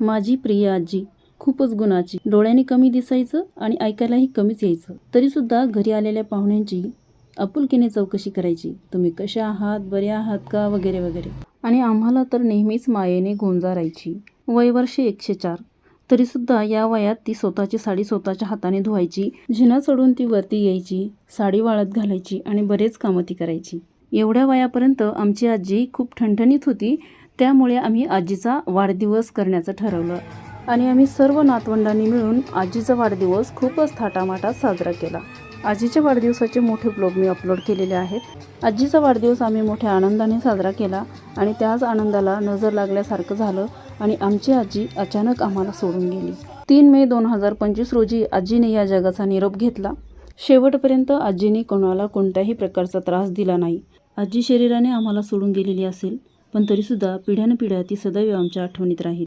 माझी प्रिय आजी खूपच गुणाची. डोळ्याने कमी दिसायचं आणि ऐकायलाही कमीच यायचं. तरीसुद्धा घरी आलेल्या पाहुण्यांची आपुलकीने चौकशी करायची. तुम्ही कशा आहात बरे आहात का वगैरे वगैरे. आणि आम्हाला तर नेहमीच मायेने गोंजारायची. वय वर्ष एकशे चार. तरीसुद्धा या वयात ती स्वतःची साडी स्वतःच्या हाताने धुवायची झिना चढून ती वरती यायची साडी वाळत घालायची आणि बरेच कामं ती करायची. एवढ्या वयापर्यंत आमची आजी खूप ठणठणीत होती त्यामुळे आम्ही आजीचा वाढदिवस करण्याचं ठरवलं. आणि आम्ही सर्व नातवंडांनी मिळून आजीचा वाढदिवस खूपच थाटामाटात साजरा केला. आजीच्या वाढदिवसाचे मोठे ब्लॉग मी अपलोड केलेले आहेत. आजीचा वाढदिवस आम्ही मोठ्या आनंदाने साजरा केला आणि त्याच आनंदाला नजर लागल्यासारखं झालं आणि आमची आजी अचानक आम्हाला सोडून गेली. तीन मे दोन हजार पंचवीस रोजी आजीने या जगाचा निरोप घेतला. शेवटपर्यंत आजीने कोणाला कोणत्याही प्रकारचा त्रास दिला नाही. आजी शरीराने आम्हाला सोडून गेलेली असेल. पण तरीसुद्धा पिढ्यानपिढ्या ती सदैव आमच्या आठवणीत राहील.